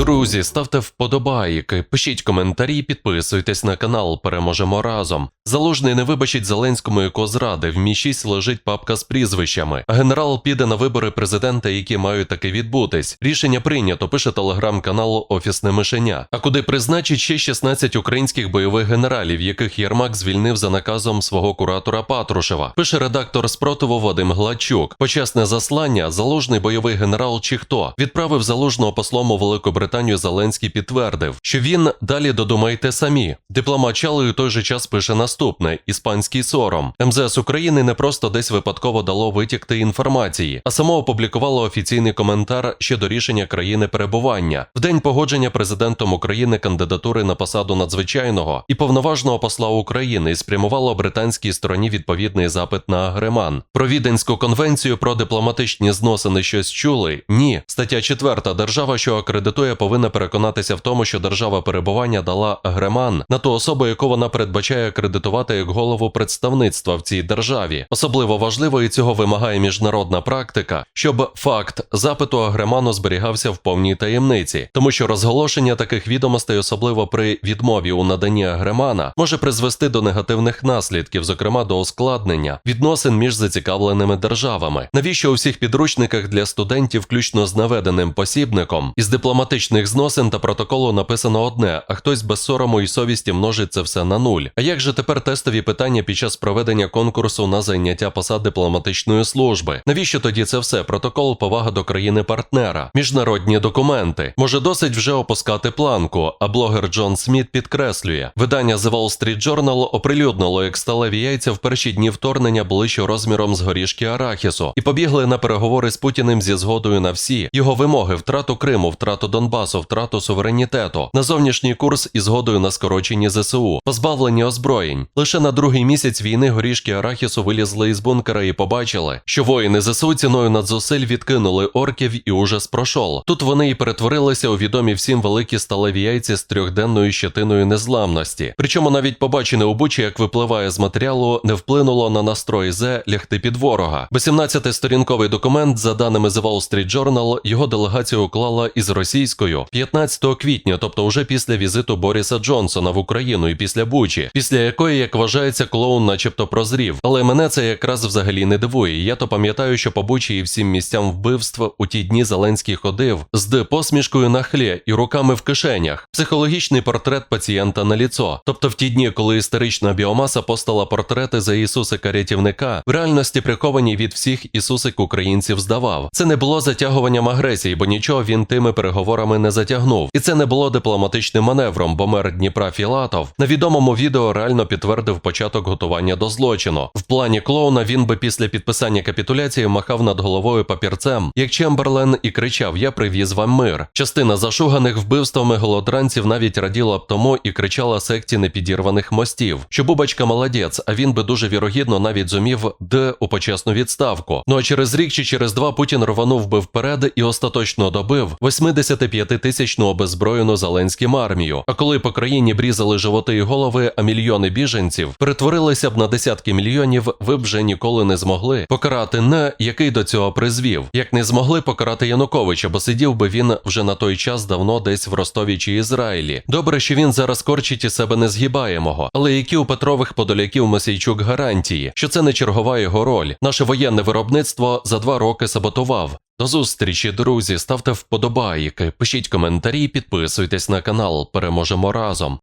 Друзі, ставте вподобайки, пишіть коментарі, підписуйтесь на канал, переможемо разом. Залужний не вибачить Зеленському якого зради, в мі 6 лежить папка з прізвищами. Генерал піде на вибори президента, які мають таки відбутись. Рішення прийнято, пише телеграм-канал Офісне Мишеня. А куди призначить ще 16 українських бойових генералів, яких Єрмак звільнив за наказом свого куратора Патрушева. Пише редактор спротиву Вадим Гладчук. Почесне заслання, залужний бойовий генерал чи хто відправив залужного послом у Велику Зеленський підтвердив, що він далі додумайте самі. Дипломат Чали у той же час пише наступне: іспанський сором. МЗС України не просто десь випадково дало витікти інформації, а само опублікувало офіційний коментар щодо рішення країни перебування в день погодження президентом України кандидатури на посаду надзвичайного і повноважного посла України і спрямувало британській стороні відповідний запит на агреман. Про Віденську конвенцію про дипломатичні зносини щось чули? Ні. Стаття 4. Держава, що акредитує, повинна переконатися в тому, що держава перебування дала агреман на ту особу, яку вона передбачає акредитувати як голову представництва в цій державі. Особливо важливо і цього вимагає міжнародна практика, щоб факт запиту агреману зберігався в повній таємниці, тому що розголошення таких відомостей, особливо при відмові у наданні агремана, може призвести до негативних наслідків, зокрема до ускладнення відносин між зацікавленими державами. Навіщо у всіх підручниках для студентів, включно з наведеним посібником, із дипломатичних зносин та протоколу написано одне, а хтось без сорому і совісті множить це все на нуль. А як же тепер тестові питання під час проведення конкурсу на зайняття посад дипломатичної служби? Навіщо тоді це все? Протокол повага до країни-партнера, міжнародні документи. Може досить вже опускати планку, а блогер Джон Сміт підкреслює, видання The Wall Street Journal оприлюднило, як сталеві яйця в перші дні вторгнення були що розміром з горішки арахісу, і побігли на переговори з Путіним зі згодою на всі його вимоги: втрату Криму, втрату Донбасу, втрату суверенітету, на зовнішній курс і згодою на скорочені ЗСУ, позбавлені озброєнь. Лише на другий місяць війни горішки арахісу вилізли із бункера і побачили, що воїни ЗСУ ціною надзусиль відкинули орків і ужас пройшов. Тут вони і перетворилися у відомі всім великі сталеві яйці з трьохденною щетиною незламності. Причому навіть побачене у Бучі, як випливає з матеріалу, не вплинуло на настрой Зе лягти під ворога. Бо 17-сторінковий документ, за даними The Wall Street Journal, його делегація уклала із російською 15 квітня, тобто уже після візиту Боріса Джонсона в Україну і після Бучі, після якої, як вважається, клоун, начебто прозрів. Але мене це якраз взагалі не дивує. Я то пам'ятаю, що по Бучі і всім місцям вбивств у ті дні Зеленський ходив з посмішкою на хлі і руками в кишенях. Психологічний портрет пацієнта на ліцо. Тобто в ті дні, коли історична біомаса постала портрети за Ісусика рятівника, в реальності приховані від всіх Ісусик українців здавав. Це не було затягуванням агресії, бо нічого він тими переговорами не затягнув. І це не було дипломатичним маневром, бо мер Дніпра Філатов на відомому відео реально підтвердив початок готування до злочину. В плані клоуна він би після підписання капітуляції махав над головою папірцем, як Чемберлен, і кричав: Я привіз вам мир. Частина зашуганих вбивствами голодранців навіть раділа б тому і кричала секті непідірваних мостів, що Бубачка молодець, а він би дуже вірогідно навіть зумів д у почесну відставку. Ну а через рік чи через два Путін рванув би вперед і остаточно добив 85-тисячну обезброєну Зеленським армію. А коли по країні брізали животи і голови, а мільйони біженців перетворилися б на десятки мільйонів, ви б вже ніколи не змогли покарати не який до цього призвів, як не змогли покарати Януковича, бо сидів би він вже на той час давно десь в Ростові чи Ізраїлі. Добре, що він зараз корчить із себе незгибаємого, але які у Петрових подоляків Мосійчук гарантії, що це не чергова його роль. Наше воєнне виробництво за два роки саботував. До зустрічі, друзі. Ставте вподобайки, пишіть коментарі, і підписуйтесь на канал. Переможемо разом.